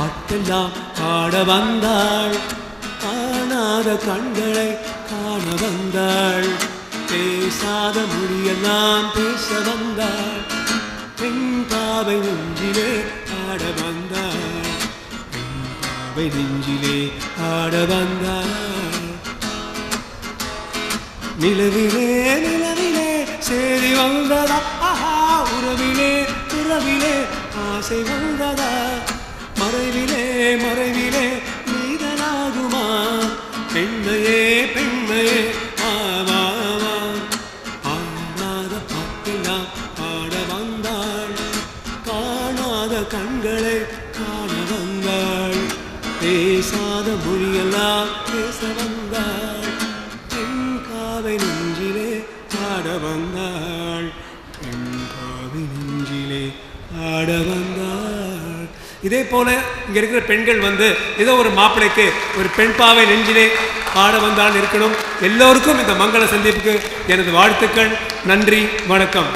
பாட்டெல்லாம் பாட வந்தாள். காணாத கண்களை காண வந்தாள். பேசாத மொழியெல்லாம் பேச வந்தாள். பெண் பாவை நெஞ்சிலே ஆட வந்தாள். பெண் பாவை நெஞ்சிலே ஆட வந்தாள். நிலவிலே நிலவிலே சேரி வந்ததா? ஆஹா உறவிலே உறவிலே ஆசை வந்ததா? மறைவிலே மறைவிலே நீதனாகுமா? பெண்மையே பெண்மையே ஆவாவா ஆடாத பாட்டெல்லாம் ஆட வந்தாள். காணாத கண்களை காண வந்தாள். பேசாத மொழியெல்லாம் பேச வந்தாள். பெண் காவை நெஞ்சிலே பாட வந்தாள். பெண் காவை நெஞ்சிலே ஆட வந்தாள். இதே போல இங்கே இருக்கிற பெண்கள் வந்து ஏதோ ஒரு மாப்பிளைக்கு ஒரு பெண் பாவை நெஞ்சிலே ஆட வந்தால் இருக்கணும். எல்லோருக்கும் இந்த மங்கள சந்திப்புக்கு எனது வாழ்த்துக்கள். நன்றி வணக்கம்.